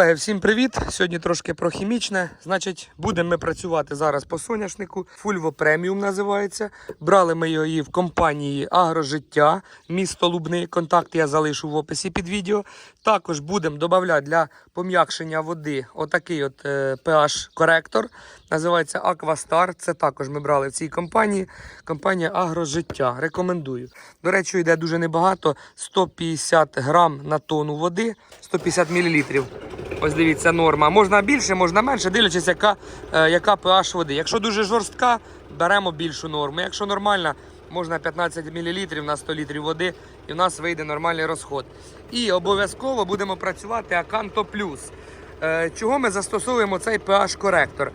Колеги, Всім привіт! Сьогодні трошки про хімічне. Значить, будемо ми працювати зараз по соняшнику. Фульво преміум називається. Брали ми її в компанії Агрожиття, місто Лубний. Контакт я залишу в описі під відео. Також будемо додавати для пом'якшення води отакий от е, pH-коректор. Називається Aquastar. Це також ми брали в цій компанії. Компанія Агрожиття. Рекомендую. До речі, йде дуже небагато: 150 грам на тонну води, 150 мл. Ось дивіться, норма. Можна більше, можна менше, дивлячись, яка, е, яка pH води. Якщо дуже жорстка, беремо більшу норму. Якщо нормальна, можна 15 мл на 100 літрів води, і в нас вийде нормальний розход. І обов'язково будемо працювати Аканто Плюс. Е, Чого ми застосовуємо цей pH-коректор?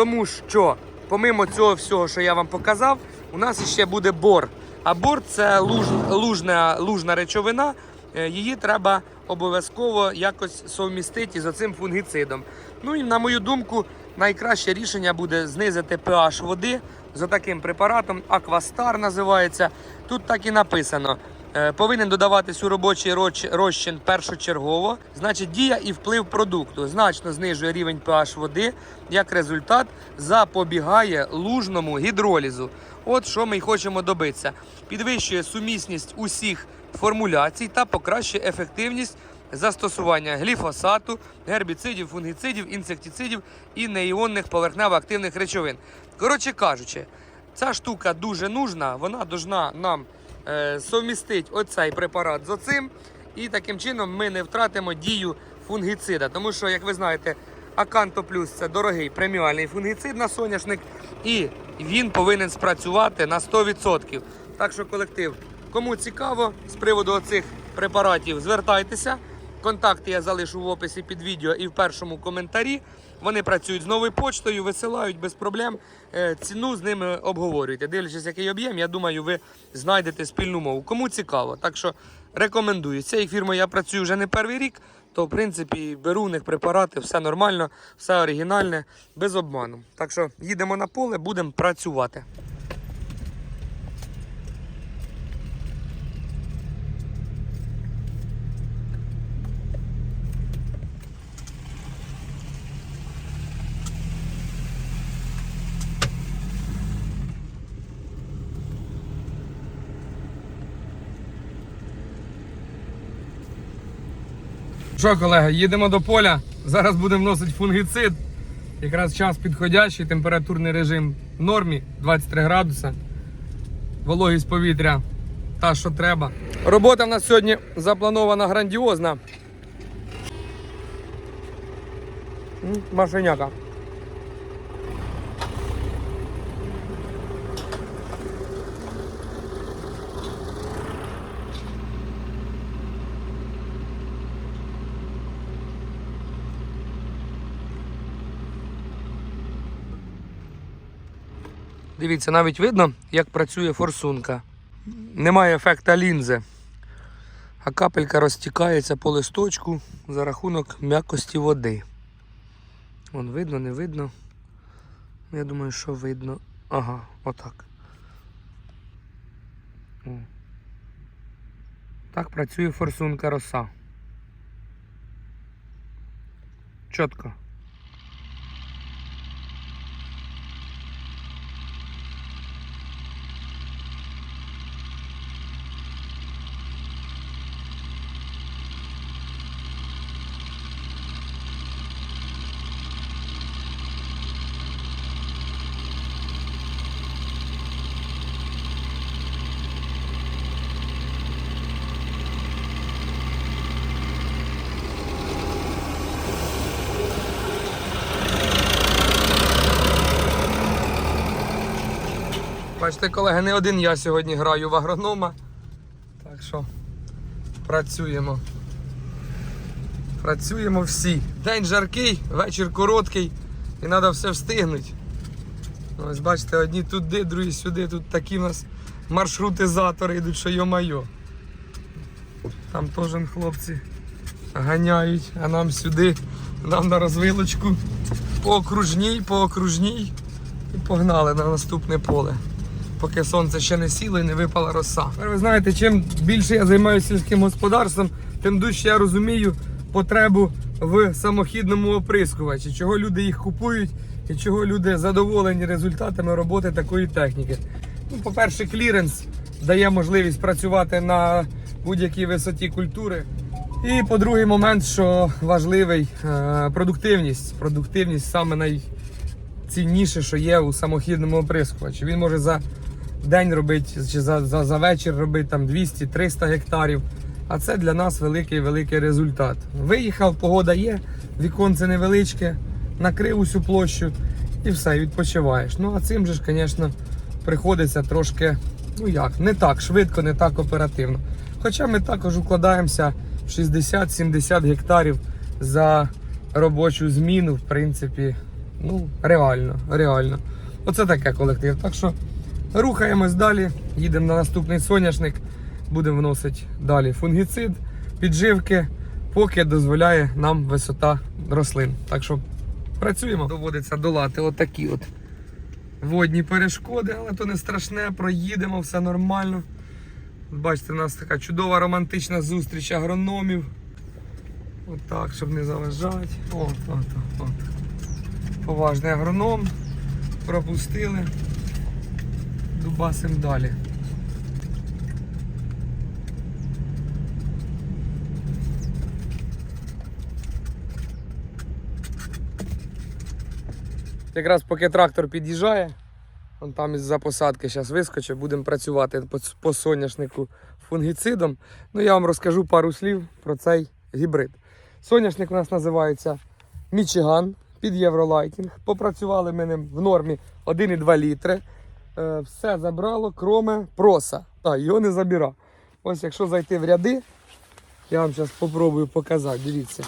Тому що, помимо цього всього, що я вам показав, у нас ще буде бор. А бор це луж, лужна, лужна речовина. Е, Її треба обов'язково якось совмістити з оцим фунгіцидом. Ну і на мою думку, найкраще рішення буде знизити pH води з таким препаратом. Аквастар називається. Тут так і написано. Е, Повинен додаватись у робочий розчин першочергово. Значить, дія і вплив продукту значно знижує рівень pH води. Як результат, запобігає лужному гідролізу. От що ми й хочемо добитися. Підвищує сумісність усіх формуляцій та покращує ефективність застосування гліфосату, гербіцидів, фунгіцидів, інсектицидів і неіонних поверхнево-активних речовин. Коротше кажучи, ця штука дуже нужна, вона должна нам е, совмістити оцей препарат з оцим, і таким чином ми не втратимо дію фунгіцида. Тому що, як ви знаєте, Аканто Плюс це дорогий преміальний фунгіцид на соняшник, і він повинен спрацювати на 100%. Так що колектив, кому цікаво з приводу оцих препаратів, звертайтеся. Контакти я залишу в описі під відео і в першому коментарі. Вони працюють з новою почтою, висилають без проблем. Е, Ціну з ними обговорюйте. Дивлячись, який об'єм, я думаю, ви знайдете спільну мову. Кому цікаво. Так що рекомендую. З цією фірмою я працюю вже не перший рік, то в принципі беру у них препарати, все нормально, все оригінальне, без обману. Так що їдемо на поле, будемо працювати. Що, колеги, їдемо до поля. Зараз будемо вносити фунгіцид. Якраз час підходящий, температурний режим в нормі 23 градуса. Вологість повітря та, що треба. Робота в нас сьогодні запланована грандіозна. Машиняка. Дивіться, навіть видно, як працює форсунка. Немає ефекта лінзи. А капелька розтікається по листочку за рахунок м'якості води. Вон видно, не видно. Я думаю, що видно. Ага, отак. О. Так працює форсунка роса. Чітко. Бачите, колеги, не один я сьогодні граю в агронома. Так що працюємо. Працюємо всі. День жаркий, вечір короткий і треба все встигнути. Ось бачите, одні туди, другі сюди. Тут такі в нас маршрутизатори йдуть, що йо-майо. Там теж хлопці ганяють, а нам сюди, нам на розвилочку по окружній, по окружній і погнали на наступне поле. Поки сонце ще не сіло і не випала роса. Ви знаєте, чим більше я займаюся сільським господарством, тим дужче я розумію потребу в самохідному оприскувачі, чого люди їх купують і чого люди задоволені результатами роботи такої техніки. Ну, по-перше, кліренс дає можливість працювати на будь-якій висоті культури. І по другий момент, що важливий, е, продуктивність. Продуктивність саме найцінніше, що є у самохідному оприскувачі. Він може за день робити чи за, за, за вечір робити там 200-300 гектарів. А це для нас великий великий результат. Виїхав, погода є, віконце невеличке, накрив усю площу і все, відпочиваєш. Ну а цим же ж, звісно, приходиться трошки, ну як, не так швидко, не так оперативно. Хоча ми також укладаємося в 60-70 гектарів за робочу зміну, в принципі, ну, реально, реально. Оце таке колектив. Так що рухаємось далі, їдемо на наступний соняшник, будемо вносити далі фунгіцид, підживки, поки дозволяє нам висота рослин. Так що працюємо. Доводиться долати отакі от водні перешкоди, але то не страшне, проїдемо, все нормально. Бачите, у нас така чудова романтична зустріч агрономів. Отак, щоб не заважати. От, от, от. Поважний агроном. Пропустили. Дубасим далі. Якраз поки трактор під'їжджає, он там із-за посадки зараз вискочить, будемо працювати по, соняшнику фунгіцидом. Ну я вам розкажу пару слів про цей гібрид. Соняшник у нас називається Мічиган під Євролайтінг. Попрацювали ми ним в нормі 1,2 літри. Е, все забрало, кроме проса. А, його не забирав. Ось якщо зайти в ряди, я вам зараз спробую показати. Дивіться.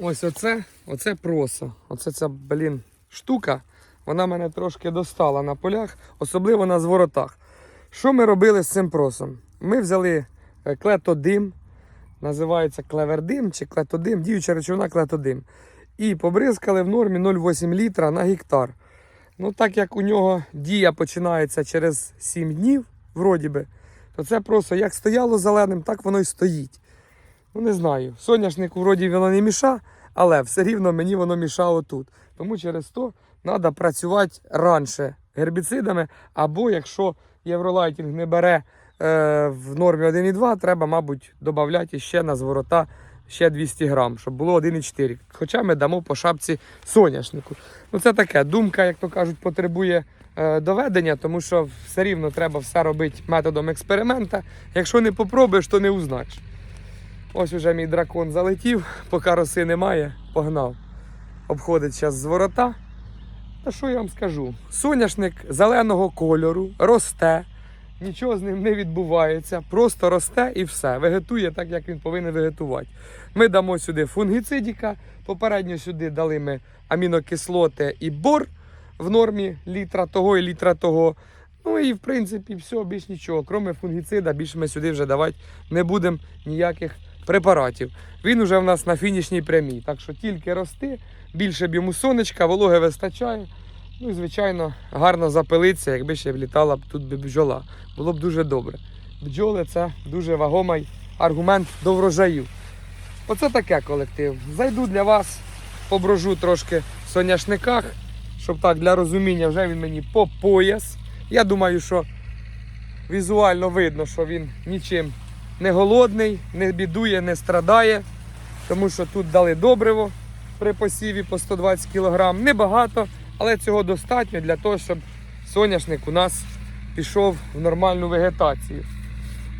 Ось оце, оце проса. Оце ця, блін, штука. Вона мене трошки достала на полях, особливо на зворотах. Що ми робили з цим просом? Ми взяли е, клетодим, називається клевердим чи клетодим, діюча речовина клетодим. І побризкали в нормі 0,8 літра на гектар. Ну, так як у нього дія починається через 7 днів, вроді би, то це просто як стояло зеленим, так воно і стоїть. Ну, не знаю. Соняшнику вроді воно не міша, але все рівно мені воно мішало тут. Тому через то треба працювати раніше гербіцидами, або якщо євролайтінг не бере е, в нормі 1,2, треба, мабуть, додати ще на зворота ще 200 грам, щоб було 1,4. Хоча ми дамо по шапці соняшнику. Ну це таке, думка, як то кажуть, потребує е, доведення, тому що все рівно треба все робити методом експеримента. Якщо не попробуєш, то не узнаєш. Ось уже мій дракон залетів, поки роси немає, погнав. Обходить зараз з ворота. Та що я вам скажу? Соняшник зеленого кольору росте, нічого з ним не відбувається, просто росте і все. Вегетує так, як він повинен вегетувати. Ми дамо сюди фунгіцидіка. Попередньо сюди дали ми амінокислоти і бор в нормі літра того і літра того. Ну і в принципі все, більш нічого. Кроме фунгіцида, більше ми сюди вже давати не будемо ніяких препаратів. Він уже в нас на фінішній прямій. Так що тільки рости, більше б йому сонечка, вологи вистачає. Ну і звичайно, гарно запилиться, якби ще влітала б тут бджола. Було б дуже добре. Бджоли це дуже вагомий аргумент до врожаїв. Оце таке колектив. Зайду для вас, поброжу трошки в соняшниках, щоб так для розуміння вже він мені по пояс. Я думаю, що візуально видно, що він нічим не голодний, не бідує, не страдає, тому що тут дали добриво при посіві по 120 кг. Небагато, але цього достатньо для того, щоб соняшник у нас пішов в нормальну вегетацію.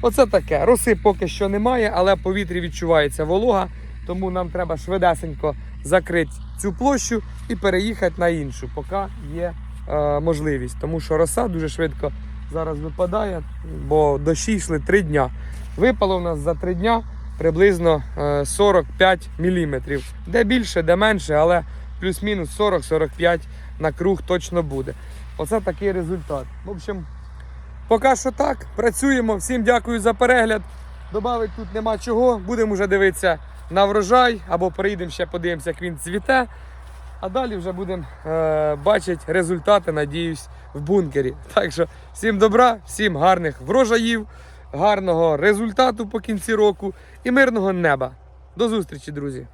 Оце таке. Роси поки що немає, але в повітрі відчувається волога, тому нам треба швидесенько закрити цю площу і переїхати на іншу, поки є е, можливість. Тому що роса дуже швидко зараз випадає, бо дощі йшли 3 дня. Випало у нас за 3 дня приблизно е, 45 мм. Де більше, де менше, але плюс-мінус 40-45 на круг точно буде. Оце такий результат. В общем, Поки що так, працюємо. Всім дякую за перегляд. Добавити тут нема чого. Будемо вже дивитися на врожай або приїдемо ще подивимося, як він цвіте. А далі вже будемо е, бачити результати, надіюсь, в бункері. Так що всім добра, всім гарних врожаїв, гарного результату по кінці року і мирного неба. До зустрічі, друзі!